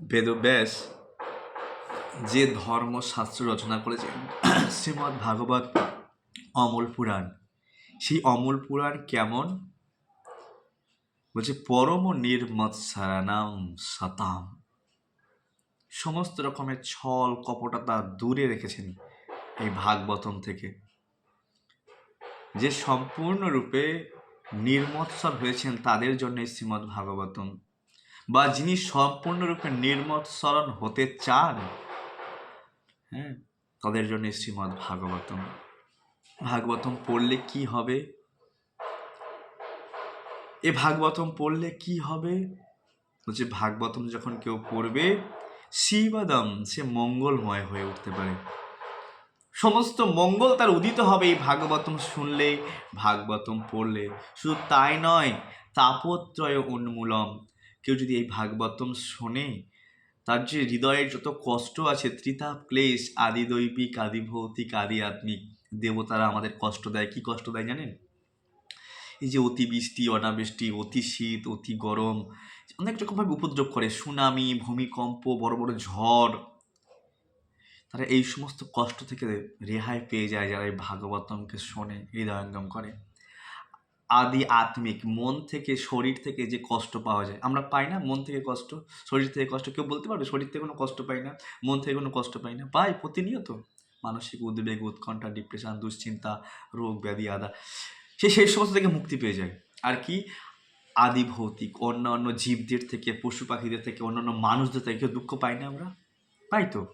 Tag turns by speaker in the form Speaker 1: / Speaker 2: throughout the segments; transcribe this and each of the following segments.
Speaker 1: বেদব্যাস যে ধর্মশাস্ত্র রচনা করেছেন, শ্রীমদ্ ভাগবত অমল পুরাণ। সেই অমল পুরাণ কেমন? বলছে, পরম নির্মৎসারানাম সাতাম। সমস্ত রকমের ছল কপটতা দূরে রেখেছেন এই ভাগবতম থেকে। যে সম্পূর্ণরূপে নির্মৎসর হয়েছেন তাদের জন্য এই শ্রীমদ্ ভাগবতম বা যিনি সম্পূর্ণরূপে নির্মৎসরণ হতে চান হ্যাঁ তাদের জন্য শ্রীমদ্ ভাগবতম। ভাগবতম পড়লে কি হবে? এ ভাগবতম পড়লে কি হবে? বলছে, ভাগবতম যখন কেউ পড়বে, শিবাদম, সে মঙ্গলময় হয়ে উঠতে পারে। সমস্ত মঙ্গল তার উদিত হবে এই ভাগবতম শুনলে, ভাগবতম পড়লে। শুধু তাই নয়, তাপত্রয় উন্মূলম কেউ যদি এই ভাগবতম শোনে, তার যে হৃদয়ের যত কষ্ট আছে ত্রিতাপ ক্লেশ, আদি দৈবিক, আদি ভৌতিক, আদি আত্মিক, দেবতারা আমাদের কষ্ট দেয়। কি কষ্ট দেয় জানেন? এই যে অতি বৃষ্টি, অনাবৃষ্টি, অতি শীত, অতি গরম, অনেক রকমভাবে উপদ্রব করে। সুনামি, ভূমিকম্প, বড় বড় ঝড়। তারা এই সমস্ত কষ্ট থেকে রেহাই পেয়ে যায় যারা এই ভাগবতমকে শোনে, হৃদয়ঙ্গম করে। আদি আত্মিক, মন থেকে, শরীর থেকে যে কষ্ট পাওয়া যায়। আমরা পাই না মন থেকে কষ্ট, শরীর থেকে কষ্ট। কেউ বলতে পারবে শরীর থেকে কোনো কষ্ট পাই না, মন থেকে কোনো কষ্ট পাই না। পাই প্রতিনিয়ত। মানসিক উদ্বেগ, উৎকণ্ঠা ডিপ্রেশন দুশ্চিন্তা, রোগ, ব্যাধি, আদা। সে সেই সমস্ত থেকে মুক্তি পেয়ে যায়। আর কি? আদি ভৌতিক, অন্যান্য জীবদের থেকে, পশু পাখিদের থেকে, অন্যান্য মানুষদের থেকে কেউ দুঃখ পাই না আমরা? পাই তো।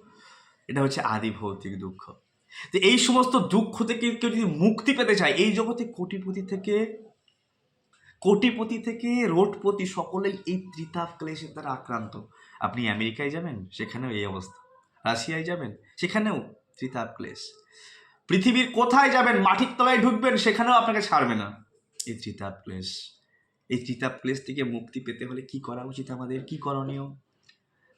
Speaker 1: এটা হচ্ছে আদি ভৌতিক দুঃখ। তো এই সমস্ত দুঃখ থেকে কেউ যদি মুক্তি পেতে চায়, এই জগতে কোটিপতি থেকে কোটিপতি থেকে রোডপতি সকলেই এই ত্রিতাপ ক্লেশের দ্বারা আক্রান্ত। আপনি আমেরিকায় যাবেন, সেখানেও এই অবস্থা। রাশিয়ায় যাবেন, সেখানেও ত্রিতাপ ক্লেশ। পৃথিবীর কোথায় যাবেন, মাটির তলায় ঢুকবেন, সেখানেও আপনাকে ছাড়বে না। এই ত্রিতাপ ক্লেশ। এই ত্রিতাপ ক্লেশ থেকে মুক্তি পেতে হলে কি করা উচিত আমাদের? কি করণীয়?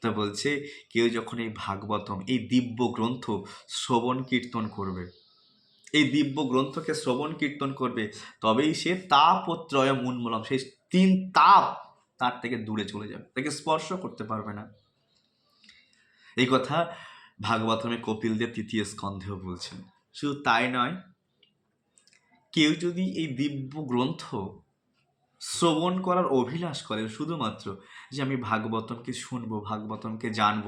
Speaker 1: তো বলছে, কেউ যখন এই ভাগবতম, এই দিব্য গ্রন্থ শ্রবণ কীর্তন করবে, এই দিব্য গ্রন্থকে শ্রবণ কীর্তন করবে, তবেই সে তাপত্রয়ম উন্মূলম সেই তিন তাপ তার থেকে দূরে চলে যাবে, তাকে স্পর্শ করতে পারবে না। এই কথা ভাগবতমে কপিলদেব তৃতীয় স্কন্ধেও বলছেন। শুধু তাই নয়, কেউ যদি এই দিব্য গ্রন্থ শ্রবণ করার অভিলাষ করে শুধুমাত্র যে আমি ভাগবতমকে শুনব, ভাগবতমকে জানব।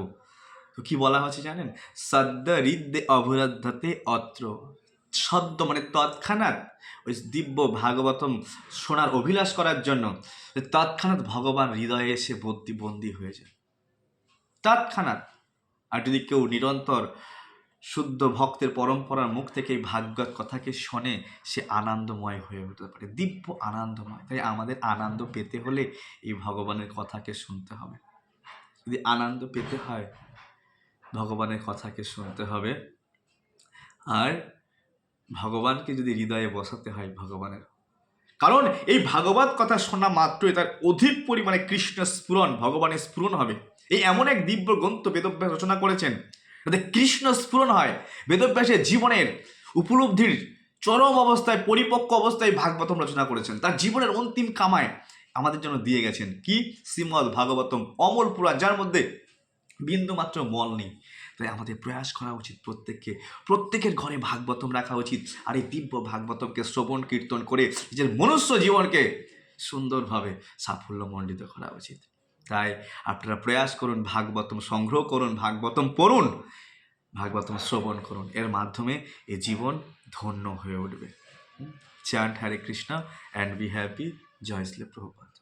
Speaker 1: তো কি বলা হচ্ছে জানেন? সদ্য হৃদে অবরদ্ধতে অত্র। সদ্য মানে তৎক্ষণাৎ ওই দিব্য ভাগবতম শোনার অভিলাষ করার জন্য তৎক্ষণাৎ ভগবান হৃদয়ে এসে বন্দি, বন্দী হয়ে যায়। তৎক্ষণাৎ। আর যদি কেউ নিরন্তর শুদ্ধ ভক্তের পরম্পরার মুখ থেকে এই ভাগ্যত কথাকে শোনে সে আনন্দময় হয়ে উঠতে পারে, দিব্য আনন্দময়। তাই আমাদের আনন্দ পেতে হলে এই ভগবানের কথাকে শুনতে হবে। যদি আনন্দ পেতে হয়, ভগবানের কথাকে শুনতে হবে। আর ভগবানকে যদি হৃদয়ে বসাতে হয় ভগবানের। কারণ এই ভাগবত কথা শোনা মাত্রই তার অধিক পরিমাণে কৃষ্ণ স্ফুরণ, ভগবানের স্ফুরণ হবে। এই এমন এক দিব্য গ্রন্থ বেদব্যাস রচনা করেছেন যাতে কৃষ্ণ স্ফুরণ হয়। বেদব্যাসের জীবনের উপলব্ধির চরম অবস্থায়, পরিপক্ক অবস্থায় ভাগবতম রচনা করেছেন। তার জীবনের অন্তিম কামায় আমাদের জন্য দিয়ে গেছেন। কি? শ্রীমদ ভাগবতম। অমল পুরাণ যার মধ্যে বিন্দুমাত্র মল নেই। তাই আমাদের প্রয়াস করা উচিত প্রত্যেককে। প্রত্যেকের ঘরে ভাগবতম রাখা উচিত। আর এই দিব্য ভাগবতমকে শ্রবণ, কীর্তন করে নিজের মনুষ্য জীবনকে সুন্দরভাবে সাফল্যমণ্ডিত করা উচিত। তাই আপনারা প্রয়াস করুন, ভাগবতম সংগ্রহ করুন, ভাগবতম পড়ুন, ভাগবতম শ্রবণ করুন। এর মাধ্যমে এ জীবন ধন্য হয়ে উঠবে। Chant Hare Krishna and be happy Joy Shri Prabhupada.